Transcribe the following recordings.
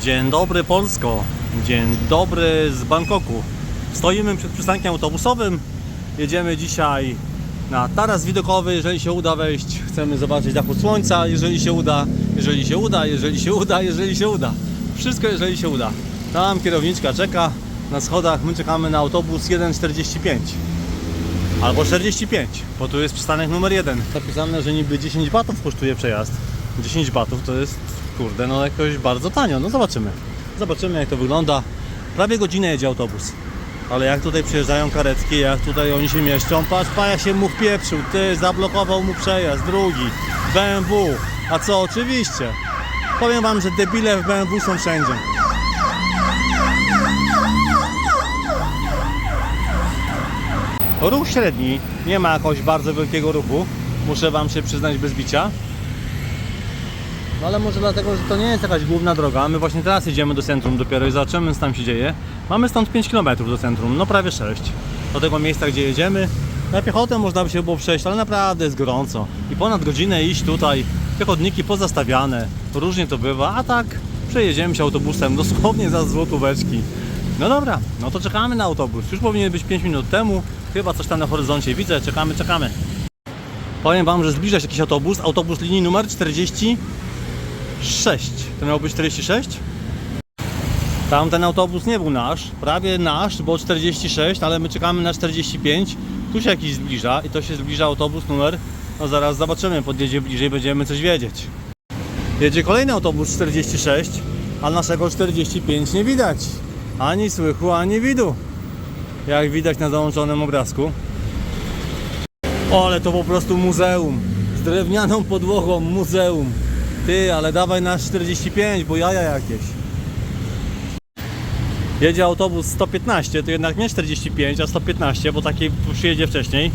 Dzień dobry Polsko, dzień dobry z Bangkoku. Stoimy przed przystankiem autobusowym. Jedziemy dzisiaj na taras widokowy, jeżeli się uda wejść. Chcemy zobaczyć zachód słońca, jeżeli się uda, jeżeli się uda, jeżeli się uda, jeżeli się uda. Wszystko jeżeli się uda. Tam kierowniczka czeka na schodach, my czekamy na autobus 1.45 albo 45, bo tu jest przystanek numer 1. Napisane, że niby 10 batów kosztuje przejazd. 10 batów to jest, kurde, no jakoś bardzo tanio. No zobaczymy. Zobaczymy jak to wygląda. Prawie godzinę jedzie autobus. Ale jak tutaj przyjeżdżają karetki, jak tutaj oni się mieszczą, patrz, pa jak się mu wpieprzył, ty, zablokował mu przejazd, drugi, BMW. A co, oczywiście. Powiem wam, że debile w BMW są wszędzie. Ruch średni, nie ma jakoś bardzo wielkiego ruchu, muszę Wam się przyznać bez bicia. No ale może dlatego, że to nie jest jakaś główna droga. My właśnie teraz jedziemy do centrum dopiero i zobaczymy co tam się dzieje. Mamy stąd 5 km do centrum, no prawie 6. Do tego miejsca, gdzie jedziemy. Na piechotę można by się było przejść, ale naprawdę jest gorąco. I ponad godzinę iść tutaj, te chodniki pozastawiane, różnie to bywa, a tak przejedziemy się autobusem dosłownie za złotóweczki. No dobra, no to czekamy na autobus. Już powinien być 5 minut temu. Chyba coś tam na horyzoncie widzę. Czekamy, czekamy. Powiem Wam, że zbliża się jakiś autobus. Autobus linii numer 46. To miał być 46? Tamten autobus nie był nasz. Prawie nasz, bo 46, ale my czekamy na 45. Tu się jakiś zbliża i to się zbliża autobus numer. No zaraz zobaczymy, podjedzie bliżej, będziemy coś wiedzieć. Jedzie kolejny autobus 46, a naszego 45 nie widać. Ani słychu, ani widu. Jak widać na załączonym obrazku. O, ale to po prostu muzeum. Z drewnianą podłogą muzeum. Ty, ale dawaj na 45, bo jaja jakieś. Jedzie autobus 115, to jednak nie 45, a 115, bo taki przyjedzie wcześniej.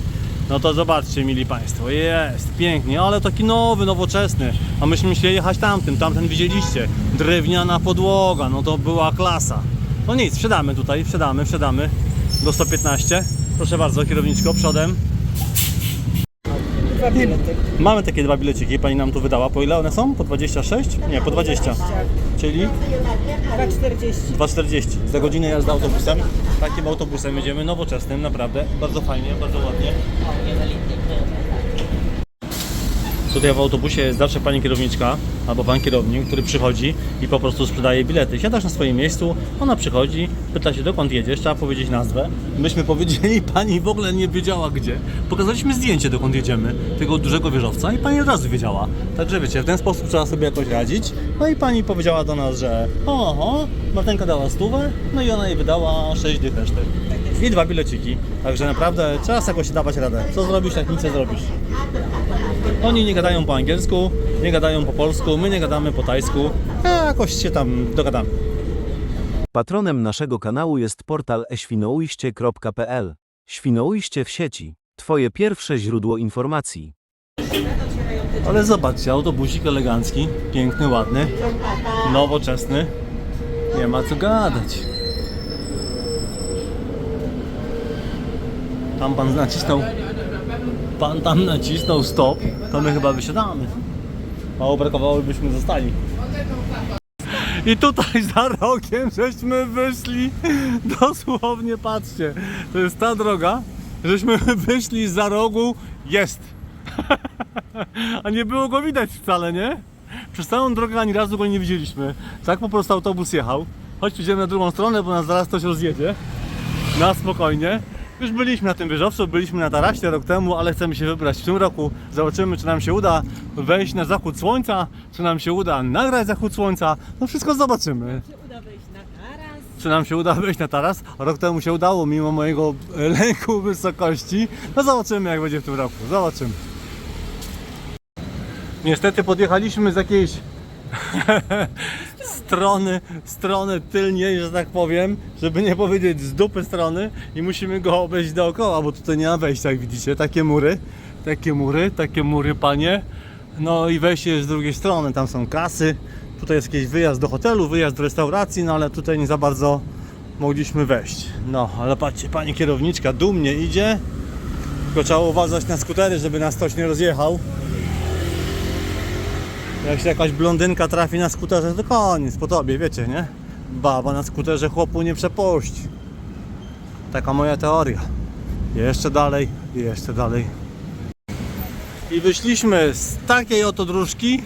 No to zobaczcie, mili Państwo, jest pięknie, ale taki nowy, nowoczesny. A myśmy chcieli jechać tamtym, tamten widzieliście. Drewniana podłoga, no to była klasa. No nic, wsiadamy tutaj, wsiadamy, wsiadamy do 115. Proszę bardzo, kierowniczko, przodem. Dwa bilety. Mamy takie dwa bileciki, pani nam tu wydała. Po ile one są? Po 26? Nie, po 20. Czyli 2,40. 2,40. Za godzinę jazda autobusem. Takim autobusem jedziemy, nowoczesnym, naprawdę. Bardzo fajnie, bardzo ładnie. Tutaj w autobusie jest zawsze pani kierowniczka albo pan kierownik, który przychodzi i po prostu sprzedaje bilety. Siadasz na swoim miejscu, ona przychodzi, pyta się dokąd jedziesz, trzeba powiedzieć nazwę. Myśmy powiedzieli, pani w ogóle nie wiedziała gdzie. Pokazaliśmy zdjęcie dokąd jedziemy, tego dużego wieżowca i pani od razu wiedziała. Także wiecie, w ten sposób trzeba sobie jakoś radzić. No i pani powiedziała do nas, że oho, Martenka dała stówę, no i ona jej wydała 6 dych reszty. I dwa bileciki. Także naprawdę trzeba jakoś dawać radę. Co zrobisz, jak nic nie zrobisz. Oni nie gadają po angielsku, nie gadają po polsku, my nie gadamy po tajsku. A jakoś się tam dogadamy. Patronem naszego kanału jest portal eświnoujście.pl. Świnoujście w sieci. Twoje pierwsze źródło informacji. Ale zobaczcie, autobusik elegancki, piękny, ładny, nowoczesny. Nie ma co gadać. Tam pan nacisnął. Pan tam nacisnął stop, to my chyba wysiadamy. Mało brakowało, byśmy zostali. I tutaj za rogiem żeśmy wyszli. Dosłownie patrzcie. To jest ta droga, żeśmy wyszli za rogu. Jest. A nie było go widać wcale, nie? Przez całą drogę ani razu go nie widzieliśmy. Tak po prostu autobus jechał. Chodź idziemy na drugą stronę, bo nas zaraz ktoś rozjedzie. Na spokojnie. Już byliśmy na tym wieżowcu, byliśmy na tarasie rok temu, ale chcemy się wybrać w tym roku. Zobaczymy, czy nam się uda wejść na zachód słońca, czy nam się uda nagrać zachód słońca. No wszystko zobaczymy. Czy uda wejść na taras? Czy nam się uda wejść na taras? Rok temu się udało, mimo mojego lęku wysokości. No zobaczymy, jak będzie w tym roku. Zobaczymy. Niestety podjechaliśmy z jakiejś strony, strony tylniej, że tak powiem, żeby nie powiedzieć z dupy strony i musimy go obejść dookoła, bo tutaj nie ma wejścia, jak widzicie, takie mury, takie mury, takie mury, panie. No i wejście jest z drugiej strony, tam są kasy, tutaj jest jakiś wyjazd do hotelu, wyjazd do restauracji, no ale tutaj nie za bardzo mogliśmy wejść. No, ale patrzcie, pani kierowniczka dumnie idzie, tylko trzeba uważać na skutery, żeby nas ktoś nie rozjechał. Jak się jakaś blondynka trafi na skuterze, to koniec, po tobie, wiecie, nie? Baba na skuterze chłopu nie przepuści. Taka moja teoria. Jeszcze dalej, jeszcze dalej. I wyszliśmy z takiej oto dróżki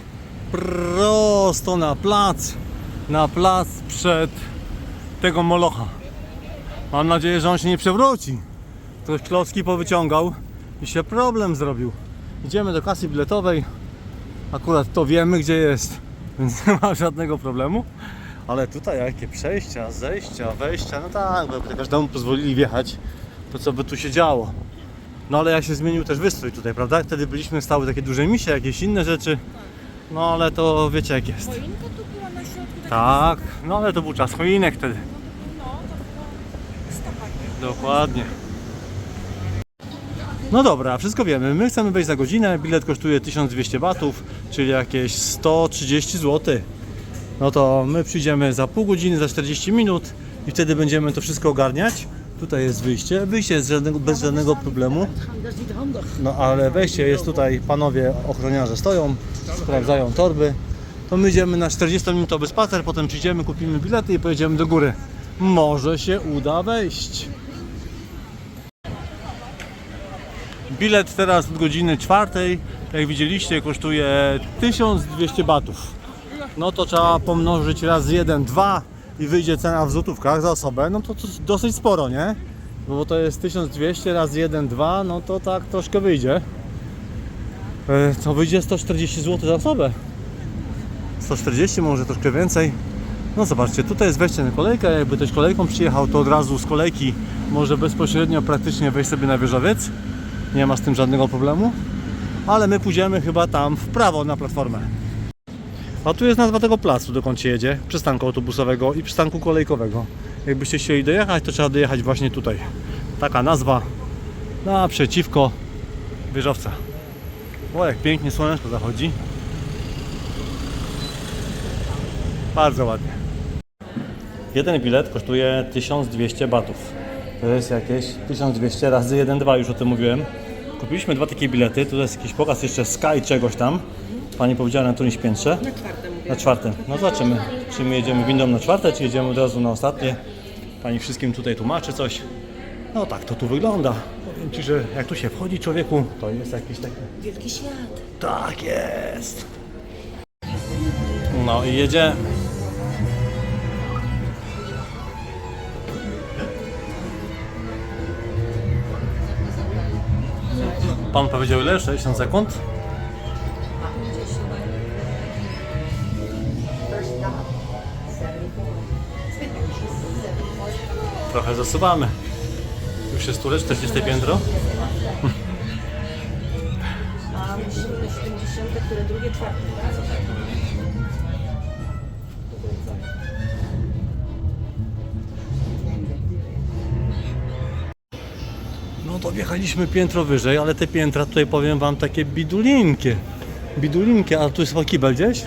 prosto na plac. Na plac przed tego molocha. Mam nadzieję, że on się nie przewróci. Ktoś klocki powyciągał i się problem zrobił. Idziemy do kasy biletowej. Akurat to wiemy, gdzie jest, więc nie ma żadnego problemu. Ale tutaj jakie przejścia, zejścia, wejścia, no tak, bo by każdemu pozwolili wjechać, to co by tu się działo. No ale jak się zmienił też wystrój tutaj, prawda? Wtedy byliśmy, stały takie duże misie, jakieś inne rzeczy. No ale to wiecie jak jest. Choinka tu była na środku. taka Tak, no ale to był czas choinek wtedy. No, to stopa. Dokładnie. No dobra, wszystko wiemy. My chcemy wejść za godzinę. Bilet kosztuje 1200 batów, czyli jakieś 130 zł. No to my przyjdziemy za pół godziny, za 40 minut i wtedy będziemy to wszystko ogarniać. Tutaj jest wyjście. Wyjście jest żadnego, bez żadnego problemu. No ale wejście jest tutaj, panowie ochroniarze stoją, sprawdzają torby. To my idziemy na 40-minutowy spacer, potem przyjdziemy, kupimy bilety i pojedziemy do góry. Może się uda wejść. Bilet teraz od godziny czwartej, jak widzieliście, kosztuje 1200 batów. No to trzeba pomnożyć razy 1, 2 i wyjdzie cena w złotówkach za osobę. No to, dosyć sporo, nie? No bo to jest 1200 razy 1, 2, no to tak troszkę wyjdzie. E, To wyjdzie 140 zł za osobę. 140, może troszkę więcej. No zobaczcie, tutaj jest wejście na kolejkę. Jakby ktoś kolejką przyjechał, to od razu z kolejki może bezpośrednio praktycznie wejść sobie na wieżowiec. Nie ma z tym żadnego problemu. Ale my pójdziemy chyba tam w prawo na platformę. A tu jest nazwa tego placu, dokąd się jedzie. Przystanku autobusowego i przystanku kolejkowego. Jakbyście chcieli dojechać, to trzeba dojechać właśnie tutaj. Taka nazwa naprzeciwko wieżowca. O, jak pięknie słoneczko zachodzi. Bardzo ładnie. Jeden bilet kosztuje 1200 batów. To jest jakieś 1200 razy 1,2, już o tym mówiłem. Kupiliśmy dwa takie bilety, tu jest jakiś pokaz jeszcze Sky czegoś tam. Pani powiedziała na którymś piętrze. Na czwarte mówię. Na czwartym. No zobaczymy, czy my jedziemy windą na czwarte, czy jedziemy od razu na ostatnie. Pani wszystkim tutaj tłumaczy coś. No tak to tu wygląda. Powiem Ci, że jak tu się wchodzi człowieku, to jest jakiś taki... Wielki świat. Tak jest. No i jedziemy. Pan powiedział ile? 60 sekund? Trochę zasuwamy. Już jest tu 40 piętro. A musimy na 70, które drugie, czwarte. To wjechaliśmy piętro wyżej, ale te piętra tutaj powiem wam takie bidulinkie. Bidulinkie, a tu jest chyba kibel gdzieś?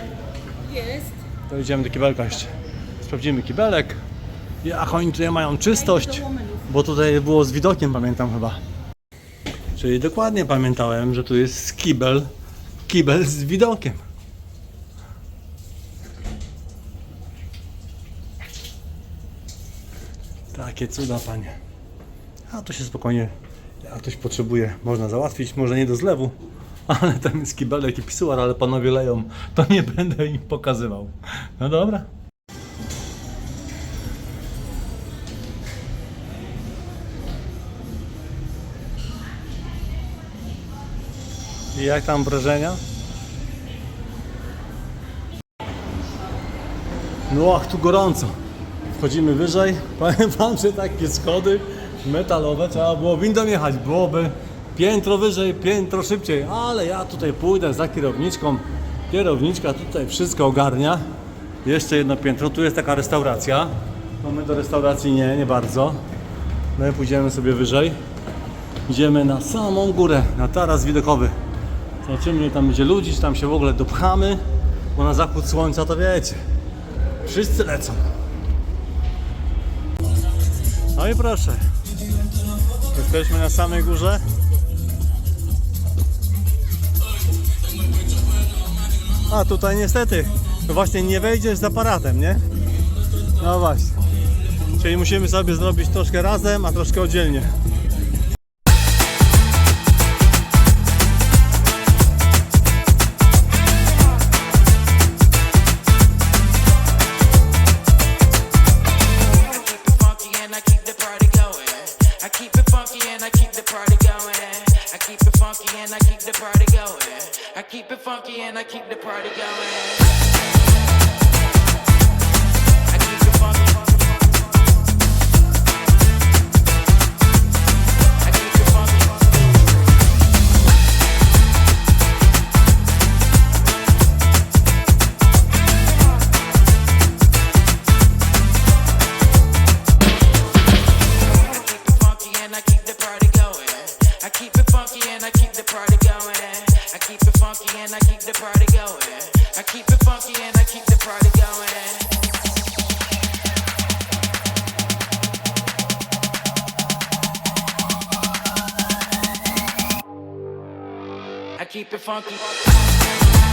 Jest. To idziemy do kibelka jeszcze. Sprawdzimy kibelek. Jak oni tutaj mają czystość, bo tutaj było z widokiem, pamiętam chyba. Czyli dokładnie pamiętałem, że tu jest kibel, kibel z widokiem. Takie cuda, panie. A to się spokojnie, jak ktoś potrzebuje, można załatwić. Może nie do zlewu, ale tam jest kibelek i pisuar, ale panowie leją. To nie będę im pokazywał. No dobra. I jak tam wrażenia? No ach, tu gorąco. Wchodzimy wyżej. Powiem wam, że takie schody metalowe trzeba było windą jechać. Byłoby piętro wyżej, piętro szybciej. Ale ja tutaj pójdę za kierowniczką. Kierowniczka tutaj wszystko ogarnia. Jeszcze jedno piętro. Tu jest taka restauracja. No my do restauracji nie, nie bardzo. My pójdziemy sobie wyżej. Idziemy na samą górę, na taras widokowy. Zobaczymy, ile tam będzie ludzi, czy tam się w ogóle dopchamy. Bo na zachód słońca to wiecie. Wszyscy lecą. No i proszę. Jesteśmy na samej górze. A tutaj niestety, właśnie nie wejdziesz z aparatem, nie? No właśnie. Czyli musimy sobie zrobić troszkę razem, a troszkę oddzielnie. and I keep the party going. keep it funky.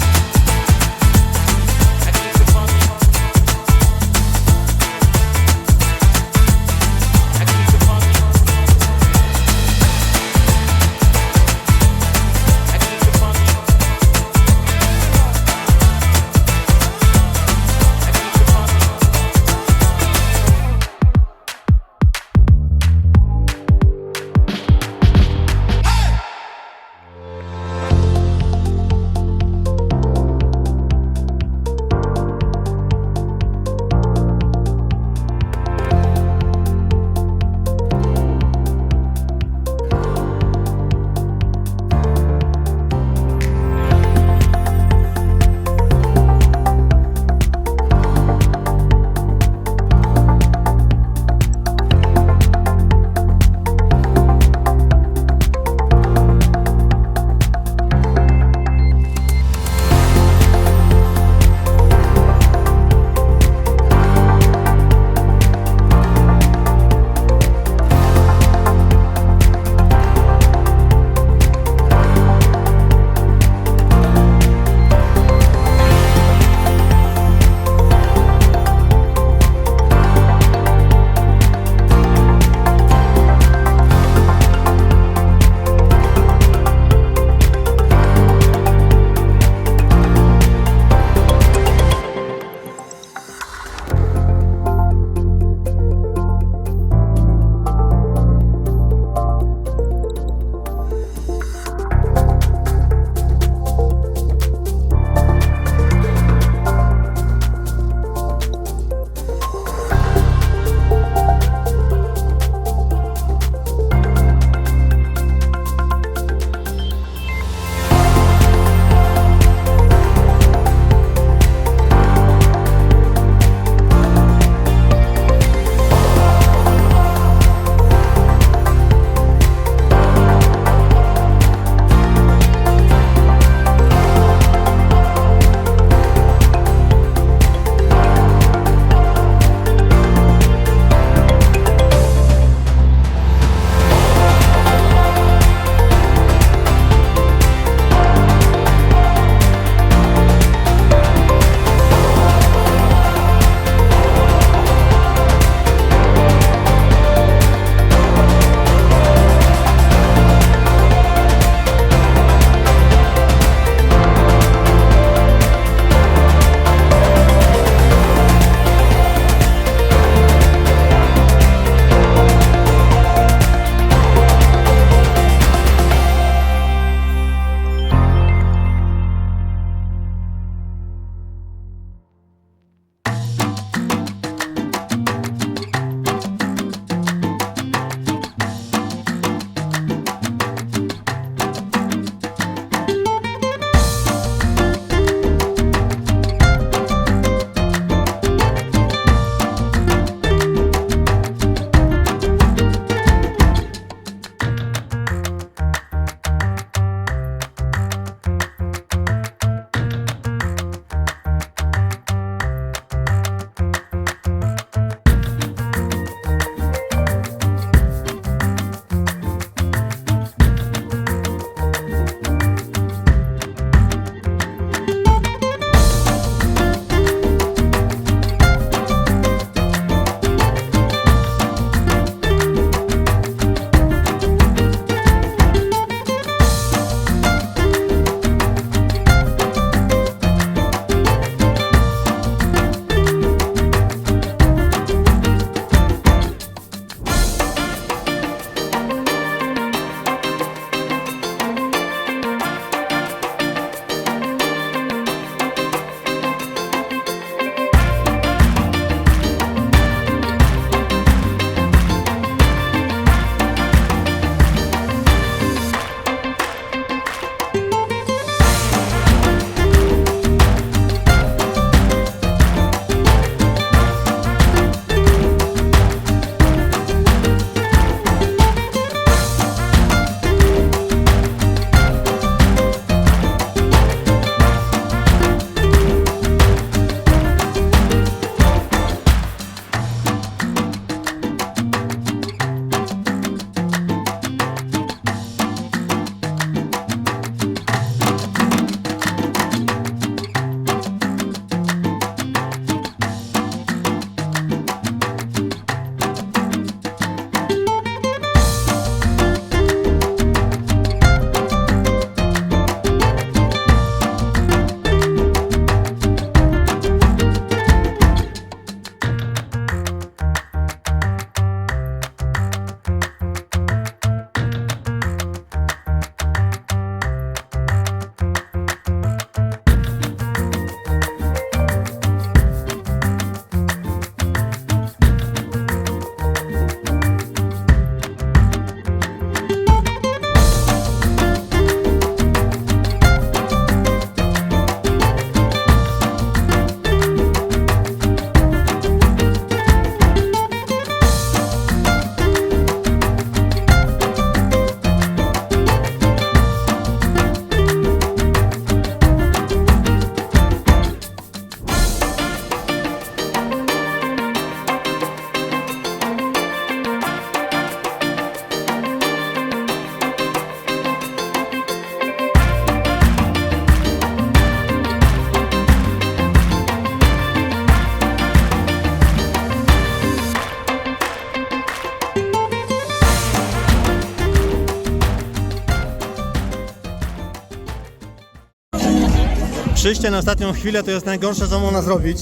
Wyjście na ostatnią chwilę to jest najgorsze, co można zrobić.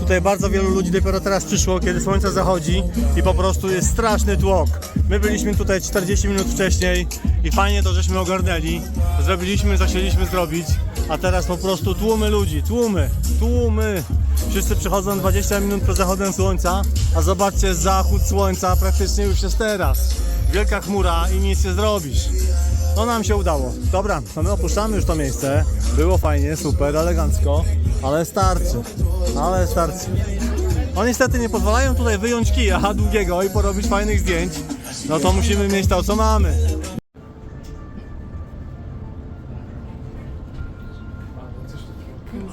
Tutaj bardzo wielu ludzi dopiero teraz przyszło, kiedy słońce zachodzi i po prostu jest straszny tłok. My byliśmy tutaj 40 minut wcześniej i fajnie to, żeśmy ogarnęli. Zrobiliśmy, co chcieliśmy zrobić, a teraz po prostu tłumy ludzi, tłumy, tłumy. Wszyscy przychodzą 20 minut przed zachodem słońca, a zobaczcie, zachód słońca praktycznie już jest teraz. Wielka chmura i nic nie zrobisz. No nam się udało. Dobra, to my opuszczamy już to miejsce. Było fajnie, super, elegancko, ale starczy. Ale starczy. No niestety nie pozwalają tutaj wyjąć kija długiego i porobić fajnych zdjęć. No to musimy mieć to, co mamy.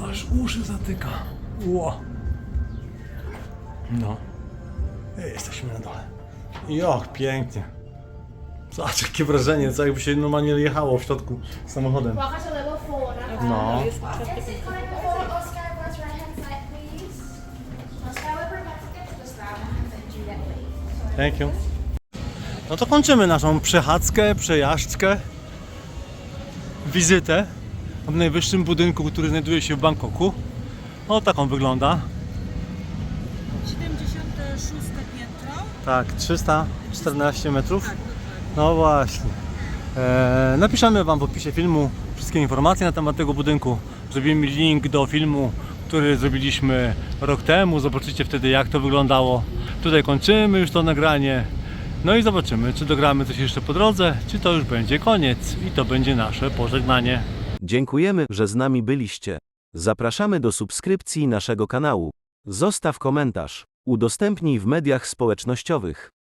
Aż uszy zatyka. Ło. No. Jesteśmy na dole. Och, pięknie. Zobacz, jakie wrażenie, co jakby się normalnie jechało w środku samochodem. Level four. Now. No. Oscar, right hand side, please. Oscar, to get to do that, please. Thank you. No to kończymy naszą przechadzkę, przejażdżkę, wizytę w najwyższym budynku, który znajduje się w Bangkoku. O, tak on wygląda. 76 piętro. Tak, 314 metrów. No właśnie. E, napiszemy Wam w opisie filmu wszystkie informacje na temat tego budynku. Zrobimy link do filmu, który zrobiliśmy rok temu. Zobaczycie wtedy jak to wyglądało. Tutaj kończymy już to nagranie. No i zobaczymy, czy dogramy coś jeszcze po drodze, czy to już będzie koniec i to będzie nasze pożegnanie. Dziękujemy, że z nami byliście. Zapraszamy do subskrypcji naszego kanału. Zostaw komentarz. Udostępnij w mediach społecznościowych.